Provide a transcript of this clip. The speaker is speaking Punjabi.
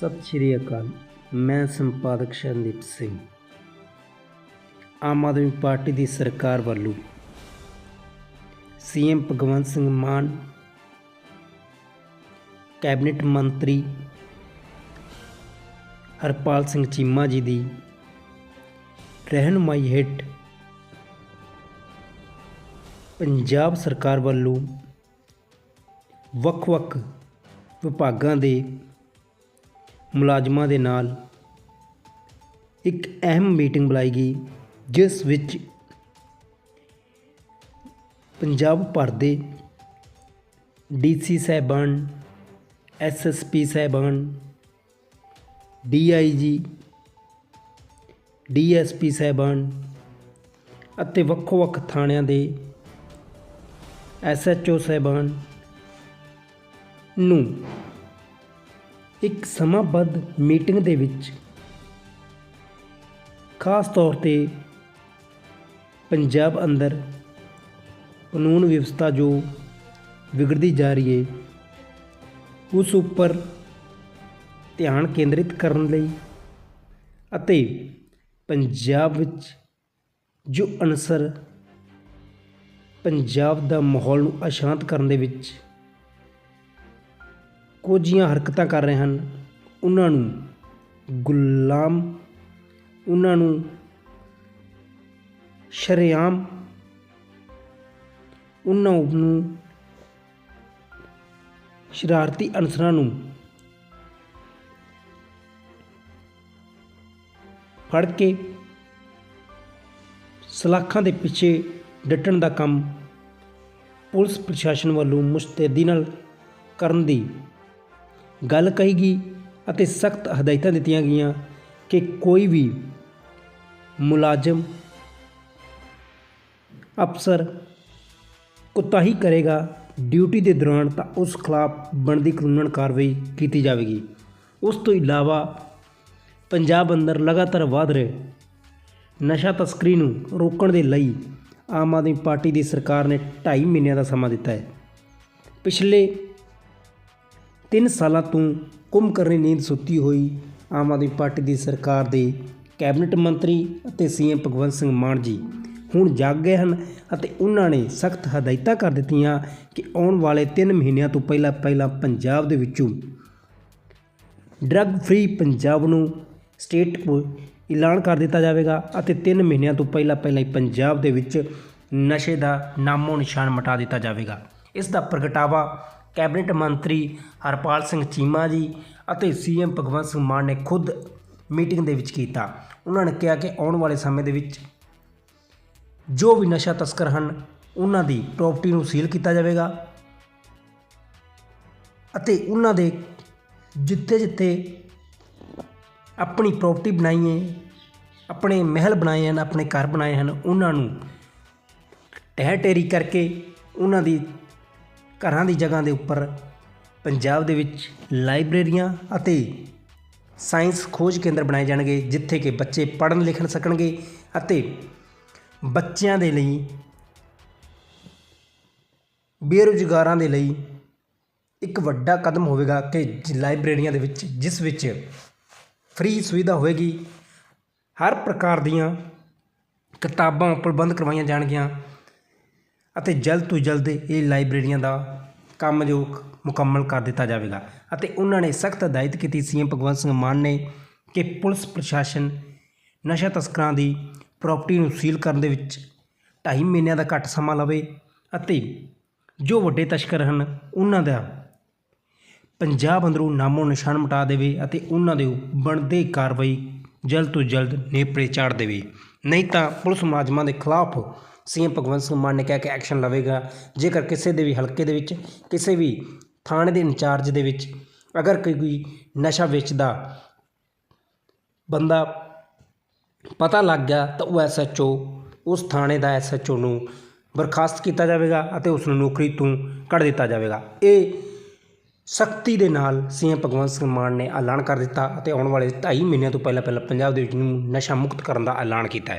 ਸਤਿ ਸ਼੍ਰੀ ਅਕਾਲ, ਮੈਂ ਸੰਪਾਦਕ ਸ਼ਰਨਦੀਪ ਸਿੰਘ। ਆਮ ਆਦਮੀ ਪਾਰਟੀ ਦੀ ਸਰਕਾਰ ਵੱਲੋਂ ਸੀਐਮ ਭਗਵੰਤ ਸਿੰਘ ਮਾਨ, ਕੈਬਨਿਟ ਮੰਤਰੀ ਹਰਪਾਲ ਸਿੰਘ ਚੀਮਾ ਜੀ ਦੀ ਰਹਿਨੁਮਾਈ ਹੇਠ ਪੰਜਾਬ ਸਰਕਾਰ ਵੱਲੋਂ ਵੱਖ-ਵੱਖ ਵਿਭਾਗਾਂ ਦੇ ਮੁਲਾਜ਼ਮਾਂ ਦੇ ਨਾਲ ਇੱਕ ਅਹਿਮ ਮੀਟਿੰਗ ਬੁਲਾਈ ਗਈ, ਜਿਸ ਵਿੱਚ ਪੰਜਾਬ ਭਰ ਦੇ ਡੀਸੀ ਸਾਹਿਬਾਨ ਐਸਐਸਪੀ ਸਾਹਿਬਾਨ ਡੀਆਈਜੀ ਡੀਐਸਪੀ ਸਾਹਿਬਾਨ ਅਤੇ ਵੱਖੋ-ਵੱਖ ਥਾਣਿਆਂ ਦੇ ਐਸਐਚਓ ਸਾਹਿਬਾਨ ਨੂੰ ਇੱਕ ਸਮਾਬੱਧ ਮੀਟਿੰਗ ਦੇ ਵਿੱਚ ਖਾਸ ਤੌਰ ਤੇ ਪੰਜਾਬ ਅੰਦਰ ਕਾਨੂੰਨ ਵਿਵਸਥਾ ਜੋ ਵਿਗੜਦੀ ਜਾ ਰਹੀ ਹੈ ਉਸ ਉੱਪਰ ਧਿਆਨ ਕੇਂਦਰਿਤ ਕਰਨ ਲਈ ਅਤੇ ਪੰਜਾਬ ਵਿੱਚ ਜੋ ਅਨਸਰ ਪੰਜਾਬ ਦਾ ਮਾਹੌਲ ਨੂੰ ਅਸ਼ਾਂਤ ਕਰਨ ਦੇ ਵਿੱਚ ਕੁਝੀਆਂ ਹਰਕਤਾਂ ਕਰ ਰਹੇ ਹਨ। ਉਹਨਾਂ ਨੂੰ ਗੁਲਾਮ, ਉਹਨਾਂ ਨੂੰ ਸ਼ਰੇਆਮ, ਉਹਨਾਂ ਨੂੰ ਸ਼ਰਾਰਤੀ ਅਨਸਰਾਂ ਨੂੰ ਫੜ ਕੇ ਸਲਾਖਾਂ ਦੇ ਪਿੱਛੇ ਡਟਣ ਦਾ ਕੰਮ ਪੁਲਿਸ ਪ੍ਰਸ਼ਾਸਨ ਵੱਲੋਂ ਮੁਸਤੈਦੀ ਨਾਲ ਕਰਨ ਦੀ ਗੱਲ ਕਹੀ ਗਈ ਅਤੇ ਸਖਤ ਹਦਾਇਤਾਂ ਦਿੱਤੀਆਂ ਗਈਆਂ ਕਿ ਕੋਈ ਵੀ ਮੁਲਾਜ਼ਮ ਅਫਸਰ ਕੁਤਾਹੀ ਕਰੇਗਾ ਡਿਊਟੀ ਦੇ ਦੌਰਾਨ ਤਾਂ ਉਸ ਖਿਲਾਫ ਬਣਦੀ ਕਾਨੂੰਨ ਕਾਰਵਾਈ ਕੀਤੀ ਜਾਵੇਗੀ। ਉਸ ਤੋਂ ਇਲਾਵਾ ਪੰਜਾਬ ਅੰਦਰ ਲਗਾਤਾਰ ਵਧ ਰਹੇ ਨਸ਼ਾ ਤਸਕਰੀ ਨੂੰ ਰੋਕਣ ਦੇ ਲਈ ਆਮ ਆਦਮੀ ਪਾਰਟੀ ਦੀ ਸਰਕਾਰ ਨੇ 2.5 ਮਹੀਨਿਆਂ ਦਾ ਸਮਾਂ ਦਿੱਤਾ ਹੈ। ਪਿਛਲੇ 3 ਸਾਲਾਂ ਤੋਂ ਕੁੰਭ ਨੀਂਦ ਸੁੱਤੀ ਹੋਈ। ਆਮ ਆਦਮੀ ਪਾਰਟੀ ਦੀ ਸਰਕਾਰ ਦੇ ਕੈਬਨਿਟ ਮੰਤਰੀ ਅਤੇ ਸੀਐਮ ਭਗਵੰਤ ਸਿੰਘ ਮਾਨ ਜੀ ਹੁਣ ਜਾਗ ਗਏ ਹਨ ਅਤੇ ਉਹਨਾਂ ਨੇ ਸਖਤ ਹਦਾਇਤਾਂ ਕਰ ਦਿੱਤੀਆਂ ਕਿ ਆਉਣ ਵਾਲੇ 3 ਮਹੀਨਿਆਂ ਤੋਂ ਪਹਿਲਾਂ ਪਹਿਲਾਂ ਪੰਜਾਬ ਦੇ ਵਿੱਚੋਂ ਡਰੱਗ ਫ੍ਰੀ ਪੰਜਾਬ ਨੂੰ ਸਟੇਟ ਐਲਾਨ ਕਰ ਦਿੱਤਾ ਜਾਵੇਗਾ ਅਤੇ 3 ਮਹੀਨਿਆਂ ਤੋਂ ਪਹਿਲਾਂ ਪਹਿਲਾਂ ਹੀ ਪੰਜਾਬ ਦੇ ਵਿੱਚ ਨਸ਼ੇ ਦਾ ਨਾਮੋ ਨਿਸ਼ਾਨ ਮਿਟਾ ਦਿੱਤਾ ਜਾਵੇਗਾ। ਇਸ ਦਾ ਪ੍ਰਗਟਾਵਾ ਕੈਬਨਿਟ ਮੰਤਰੀ ਹਰਪਾਲ ਸਿੰਘ ਚੀਮਾ ਜੀ ਅਤੇ ਸੀਐਮ ਭਗਵੰਤ ਸਿੰਘ ਮਾਨ ਨੇ ਖੁਦ ਮੀਟਿੰਗ ਦੇ ਵਿੱਚ ਕੀਤਾ। ਉਹਨਾਂ ਨੇ ਕਿਹਾ ਕਿ ਆਉਣ ਵਾਲੇ ਸਮੇਂ ਦੇ ਵਿੱਚ ਜੋ ਵੀ ਨਸ਼ਾ ਤਸਕਰ ਹਨ, ਉਹਨਾਂ ਦੀ ਪ੍ਰਾਪਰਟੀ ਨੂੰ ਸੀਲ ਕੀਤਾ ਜਾਵੇਗਾ ਅਤੇ ਉਹਨਾਂ ਦੇ ਜਿੱਥੇ ਜਿੱਥੇ ਆਪਣੀ ਪ੍ਰਾਪਰਟੀ ਬਣਾਈ ਹੈ, ਆਪਣੇ ਮਹਿਲ ਬਣਾਏ ਹਨ, ਆਪਣੇ ਘਰ ਬਣਾਏ ਹਨ, ਉਹਨਾਂ ਨੂੰ ਟਹਿ ਟੇਰੀ ਕਰਕੇ ਉਹਨਾਂ ਦੀ ਘਰਾਂ ਦੀ ਜਗ੍ਹਾ ਦੇ ਉੱਪਰ ਪੰਜਾਬ ਦੇ ਵਿੱਚ ਲਾਇਬ੍ਰੇਰੀਆਂ ਅਤੇ ਸਾਇੰਸ ਖੋਜ ਕੇਂਦਰ ਬਣਾਏ ਜਾਣਗੇ, ਜਿੱਥੇ ਕਿ ਬੱਚੇ ਪੜ੍ਹਨ, ਲਿਖਣ ਸਕਣਗੇ ਅਤੇ ਬੱਚਿਆਂ ਦੇ ਲਈ ਬੇਰੁਜ਼ਗਾਰਾਂ ਦੇ ਲਈ ਇੱਕ ਵੱਡਾ ਕਦਮ ਹੋਵੇਗਾ ਕਿ ਲਾਇਬ੍ਰੇਰੀਆਂ ਦੇ ਵਿੱਚ, ਜਿਸ ਵਿੱਚ ਫ੍ਰੀ ਸੁਵਿਧਾ ਹੋਵੇਗੀ, ਹਰ ਪ੍ਰਕਾਰ ਦੀਆਂ ਕਿਤਾਬਾਂ ਪ੍ਰਬੰਧ ਕਰਵਾਈਆਂ ਜਾਣਗੀਆਂ। ਅਤੇ ਜਲਦ ਤੋਂ ਜਲਦ ਇਹ ਲਾਇਬ੍ਰੇਰੀਆਂ ਦਾ ਕੰਮ ਜੋ ਮੁਕੰਮਲ ਕਰ ਦਿੱਤਾ ਜਾਵੇਗਾ। ਅਤੇ ਉਹਨਾਂ ਨੇ ਸਖਤ ਹਦਾਇਤ ਕੀਤੀ। ਸੀਐਮ ਭਗਵੰਤ ਸਿੰਘ ਮਾਨ ਨੇ ਕਿ ਪੁਲਿਸ ਪ੍ਰਸ਼ਾਸਨ ਨਸ਼ਾ ਤਸਕਰਾਂ ਦੀ ਪ੍ਰਾਪਰਟੀ ਨੂੰ ਸੀਲ ਕਰਨ ਦੇ ਵਿੱਚ 2.5 ਮਹੀਨਿਆਂ ਦਾ ਘੱਟ ਸਮਾਂ ਲਵੇ ਅਤੇ ਜੋ ਵੱਡੇ ਤਸਕਰ ਹਨ, ਉਹਨਾਂ ਦਾ ਪੰਜਾਬ ਅੰਦਰੋਂ ਨਾਮੋ ਨਿਸ਼ਾਨ ਮਿਟਾ ਦੇਵੇ ਅਤੇ ਉਹਨਾਂ ਦੇ ਬਣਦੇ ਕਾਰਵਾਈ ਜਲਦ ਤੋਂ ਜਲਦ ਨੇਪਰੇ ਚਾੜ ਦੇਵੇ। ਨਹੀਂ ਤਾਂ ਪੁਲਿਸ ਮੁਲਾਜ਼ਮਾਂ ਦੇ ਖਿਲਾਫ ਸੀਐਮ ਭਗਵੰਤ ਸਿੰਘ ਮਾਨ ਨੇ ਕਿਹਾ ਕਿ ਐਕਸ਼ਨ ਲਵੇਗਾ। ਜੇਕਰ ਕਿਸੇ ਦੇ ਵੀ ਹਲਕੇ ਦੇ ਵਿੱਚ, ਕਿਸੇ ਵੀ ਥਾਣੇ ਦੇ ਇੰਚਾਰਜ ਦੇ ਵਿੱਚ ਅਗਰ ਕੋਈ ਕੋਈ ਨਸ਼ਾ ਵੇਚਦਾ ਬੰਦਾ ਪਤਾ ਲੱਗ ਗਿਆ ਤਾਂ ਉਹ ਐਸਐਚਓ ਉਸ ਥਾਣੇ ਦਾ ਐਸਐਚਓ ਨੂੰ ਬਰਖਾਸਤ ਕੀਤਾ ਜਾਵੇਗਾ ਅਤੇ ਉਸ ਨੂੰ ਨੌਕਰੀ ਤੋਂ ਕੱਢ ਦਿੱਤਾ ਜਾਵੇਗਾ। ਇਹ ਸਖਤੀ ਦੇ ਨਾਲ ਸੀਐਮ ਭਗਵੰਤ ਸਿੰਘ ਮਾਨ ਨੇ ਐਲਾਨ ਕਰ ਦਿੱਤਾ ਅਤੇ ਆਉਣ ਵਾਲੇ 2.5 ਮਹੀਨਿਆਂ ਤੋਂ ਪਹਿਲਾਂ ਪਹਿਲਾਂ ਪੰਜਾਬ ਦੇ ਵਿੱਚ ਨੂੰ ਨਸ਼ਾ ਮੁਕਤ ਕਰਨ ਦਾ ਐਲਾਨ ਕੀਤਾ ਹੈ।